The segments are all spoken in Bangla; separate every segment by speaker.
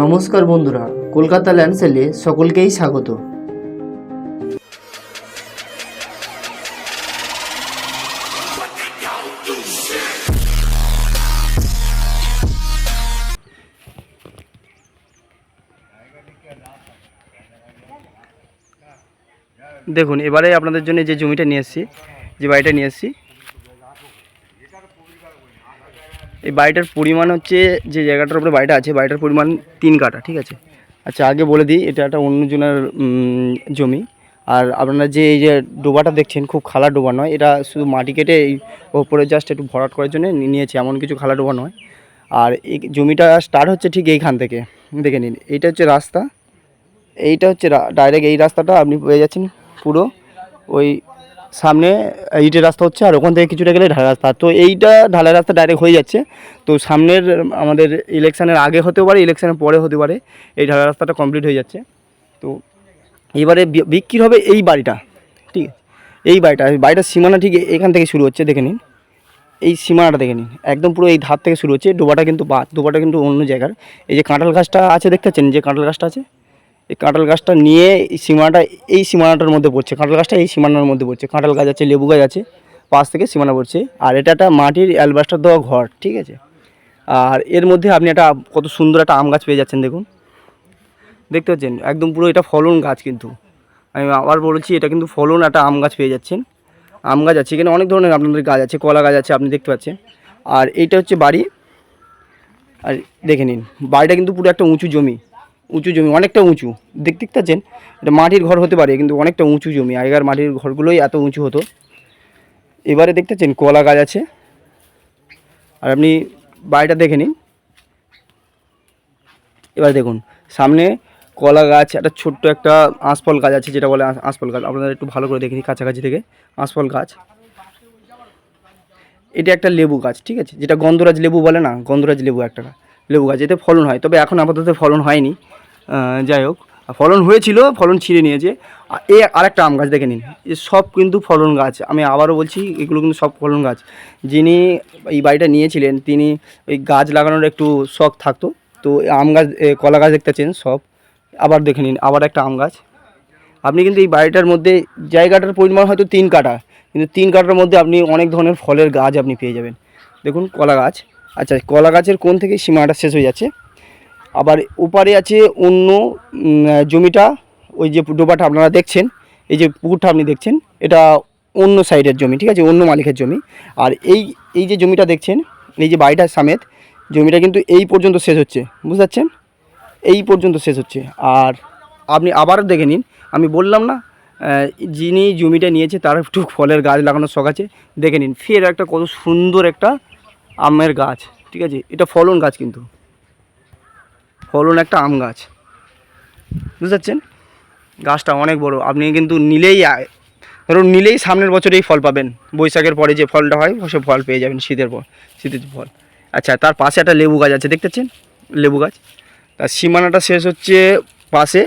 Speaker 1: নমস্কার বন্ধুরা, কলকাতা ল্যান্ডসেলে সকলকেই স্বাগত। দেখুন, এবারে আপনাদের জন্য যে জমিটা নিয়ে এসেছি, যে বাড়িটা নিয়ে এসেছি এই বাড়িটার পরিমাণ হচ্ছে, যে জায়গাটার উপরে বাড়িটা আছে, বাড়িটার পরিমাণ তিন কাঠা, ঠিক আছে? আচ্ছা আগে বলে দিই, এটা একটা অন্যজনের জমি। আর আপনারা যে, এই যে ডোবাটা দেখছেন, খুব খালা ডোবা নয়, এটা শুধু মাটি কেটে এই ওপরে জাস্ট একটু ভরাট করার জন্য নিয়েছে, এমন কিছু খালা ডোবা নয়। আর এই জমিটা স্টার্ট হচ্ছে ঠিক এইখান থেকে, দেখে নিন, এইটা হচ্ছে রাস্তা, এইটা হচ্ছে ডাইরেক্ট এই রাস্তাটা, আপনি পেয়ে যাচ্ছেন পুরো, ওই সামনে ইটের রাস্তা হচ্ছে আর ওখান থেকে কিছুটা গেলে ঢালাই রাস্তা। তো এইটা ঢালাই রাস্তা ডাইরেক্ট হয়ে যাচ্ছে। তো সামনের, আমাদের ইলেকশানের আগে হতেও পারে ইলেকশানের পরে হতে পারে, এই ঢালাই রাস্তাটা কমপ্লিট হয়ে যাচ্ছে। তো এবারে বিক্রি হবে এই বাড়িটা, ঠিক এই বাড়িটা বাড়িটার সীমানা ঠিক এখান থেকে শুরু হচ্ছে, দেখে নিন। এই সীমানাটা দেখে নিন। একদম পুরো এই ধার থেকে শুরু হচ্ছে। ডোবাটা কিন্তু বা ডোবাটা কিন্তু অন্য জায়গার। এই যে কাঁঠাল গাছটা আছে, দেখতে পাচ্ছেন? যে কাঁঠাল গাছটা আছে? এই কাঁঠাল গাছটা নিয়ে এই সীমানাটা, এই সীমানাটার মধ্যে পড়ছে। কাঁঠাল গাছটা এই সীমানার মধ্যে পড়ছে। কাঁঠাল গাছ আছে, লেবু গাছ আছে, পাশ থেকে সীমানা পড়ছে। আর এটা একটা মাটির অ্যালবাস্টার দেওয়া ঘর, ঠিক আছে? আর এর মধ্যে আপনি একটা কত সুন্দর একটা আম গাছ পেয়ে যাচ্ছেন, দেখুন। দেখতে পাচ্ছেন? একদম পুরো এটা ফলন গাছ কিন্তু। আমি আবার বলেছি, এটা কিন্তু ফলন একটা আম গাছ পেয়ে যাচ্ছেন। আম গাছ আছে এখানে অনেক ধরনের আপনাদের গাছ আছে, কলা গাছ আছে, আপনি দেখতে পাচ্ছেন। আর এইটা হচ্ছে বাড়ি। আর দেখে নিন, বাড়িটা কিন্তু পুরো একটা উঁচু জমি। উঁচু জমি, অনেকটা উঁচু। দেখ দেখতে পাচ্ছেন এটা মাটির ঘর হতে পারে, কিন্তু অনেকটা উঁচু জমি। আগেকার মাটির ঘরগুলোই এত উঁচু হতো। এবারে দেখতে পাচ্ছেন কলা গাছ আছে। আর আপনি বাড়িটা দেখে নিন। এবার দেখুন, সামনে কলা গাছ, একটা ছোট্ট একটা আঁশফল গাছ আছে, যেটা বলে আঁশ- আঁশফল গাছ। আপনারা একটু ভালো করে দেখে নিন কাছাকাছি থেকে। আঁশফল গাছ। এটা একটা লেবু গাছ, ঠিক আছে? যেটা গন্ধরাজ লেবু বলে না? গন্ধরাজ লেবু একটা লেবু গাছ, এতে ফলন হয়। তবে এখন আপাতত ফলন হয়নি। যাই হোক ফলন হয়েছিল, ফলন ছিঁড়ে নিয়েছে। আর এ আরেকটা আম গাছ দেখে নিন সব কিন্তু ফলন গাছ। আমি আবারও বলছি, এগুলো কিন্তু সব ফলন গাছ। যিনি এই বাড়িটা নিয়েছিলেন, তিনি ওই গাছ লাগানোর একটু শখ থাকতো। তো আম গাছ কলা গাছ দেখতে পাচ্ছেন সব। আবার দেখে নিন, আবার একটা আম গাছ। আপনি কিন্তু এই বাড়িটার মধ্যে, জায়গাটার পরিমাণ হয়তো তিন কাটা কিন্তু তিন কাঠার মধ্যে আপনি অনেক ধরনের ফলের গাছ আপনি পেয়ে যাবেন। দেখুন, কলা গাছ। আচ্ছা কলা গাছের কোন থেকে সীমাটা শেষ হয়ে যাচ্ছে। আবার ওপারে আছে অন্য জমিটা, ওই যে ডোবাটা আপনারা দেখছেন, এই যে পুকুরটা আপনি দেখছেন, এটা অন্য সাইডের জমি, ঠিক আছে, অন্য মালিকের জমি। আর এই এই যে জমিটা দেখছেন, এই যে বাড়িটার সামেত, জমিটা কিন্তু এই পর্যন্ত শেষ হচ্ছে, বুঝতে পারছেন? এই পর্যন্ত শেষ হচ্ছে। আর আপনি আবার দেখে নিন, আমি বললাম না যিনি জমিটা নিয়েছে তার একটু ফলের গাছ লাগানোর শখ আছে, দেখে নিন। ফের একটা কত সুন্দর একটা আমের গাছ, ঠিক আছে? এটা ফলন গাছ কিন্তু। ফলন একটা আম গাছ। বুঝতে পারছেন গাছটা অনেক বড়। আপনি কিন্তু নিলেই ধরুন নিলেই সামনের বছরেই ফল পাবেন। বৈশাখের পরে যে ফলটা হয়, সে ফল পেয়ে যাবেন শীতের পর, শীতের ফল আচ্ছা তার পাশে একটা লেবু গাছ আছে দেখতে পাচ্ছেন লেবু গাছ। তার সীমানাটা শেষ হচ্ছে পাশে।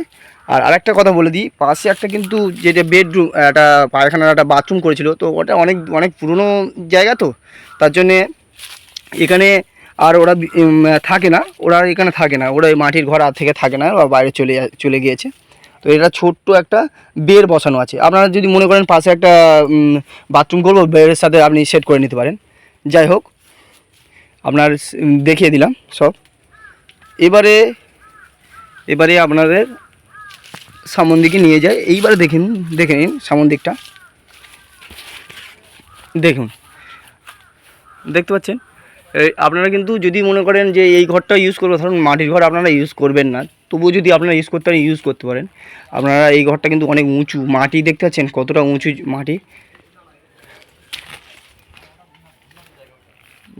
Speaker 1: আর আরেকটা কথা বলে দিই, পাশে একটা কিন্তু যেটা বেডরুম একটা পায়খানার একটা বাথরুম করেছিল, তো ওটা অনেক অনেক পুরনো জায়গা তো। তার জন্যে এখানে আর ওরা থাকে না, ওরা এখানে থাকে না, ওরা এই মাটির ঘর আর থেকে থাকে না, ওরা বাইরে চলে চলে গিয়েছে। তো এটা ছোট্ট একটা বের বসানো আছে। আপনারা যদি মনে করেন পাশে একটা বাথরুম করব বেড়ের সাথে আপনি সেট করে নিতে পারেন। যাই হোক, আপনার দেখিয়ে দিলাম সব। এবারে এবারে আপনাদের সামন দিকে নিয়ে যায় এইবারে দেখে নিন দেখে নিন সামন দিকটা। দেখুন। দেখতে পাচ্ছেন? আপনারা কিন্তু যদি মনে করেন যে এই ঘরটা ইউজ করব, ধরুন মাটির ঘর আপনারা ইউজ করবেন না, তবুও যদি আপনারা ইউজ করতে পারেন ইউজ করতে পারেন। আপনারা এই ঘরটা কিন্তু অনেক উঁচু, মাটি দেখতে পাচ্ছেন কতটা উঁচু মাটি।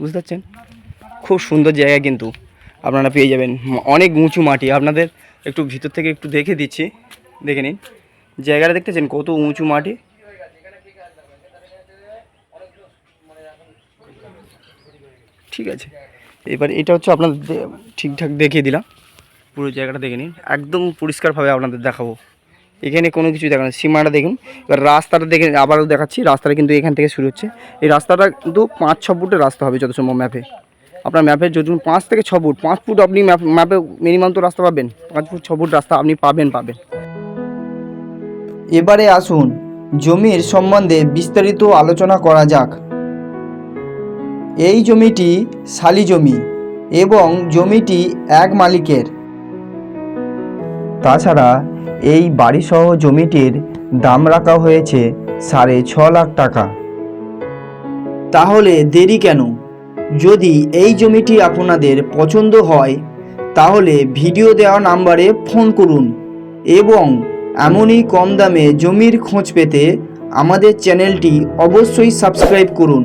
Speaker 1: বুঝতে পারছেন? খুব সুন্দর জায়গা কিন্তু আপনারা পেয়ে যাবেন। অনেক উঁচু মাটি। আপনাদের একটু ভিতর থেকে একটু দেখে দিচ্ছি। দেখে নিন। জায়গাটা দেখতেছেন কত উঁচু মাটি। ঠিক আছে। এবার এটা হচ্ছে আপনাদের ঠিকঠাক দেখিয়ে দিলাম। পুরো জায়গাটা দেখে নিন। একদম পরিষ্কারভাবে আপনাদের দেখাবো। এখানে কোনো কিছু দেখানো সীমাটা দেখুন। এবার রাস্তাটা দেখে আবারও দেখাচ্ছি। রাস্তাটা কিন্তু এখান থেকে শুরু হচ্ছে। এই রাস্তাটা কিন্তু পাঁচ, ছ ফুটের রাস্তা হবে যত সম্ভব ম্যাপে। আপনার ম্যাপে যদি পাঁচ থেকে ছ ফুট, পাঁচ ফুট আপনি ম্যাপ ম্যাপে মিনিমাম তো রাস্তা পাবেন। পাঁচ ফুট, ছ ফুট রাস্তা আপনি পাবেন পাবেন।
Speaker 2: এবারে আসুন। জমির সম্বন্ধে বিস্তারিত আলোচনা করা যাক। এই জমিটি শালি জমি এবং জমিটি এক মালিকের। তাছাড়া এই বাড়িসহ জমিটির দাম রাখা হয়েছে সাড়ে ছ লাখ টাকা। তাহলে দেরি কেন? যদি এই জমিটি আপনাদের পছন্দ হয়, তাহলে ভিডিও দেওয়া নাম্বারে ফোন করুন এবং এমনই কম দামে জমির খোঁজ পেতে আমাদের চ্যানেলটি অবশ্যই সাবস্ক্রাইব করুন।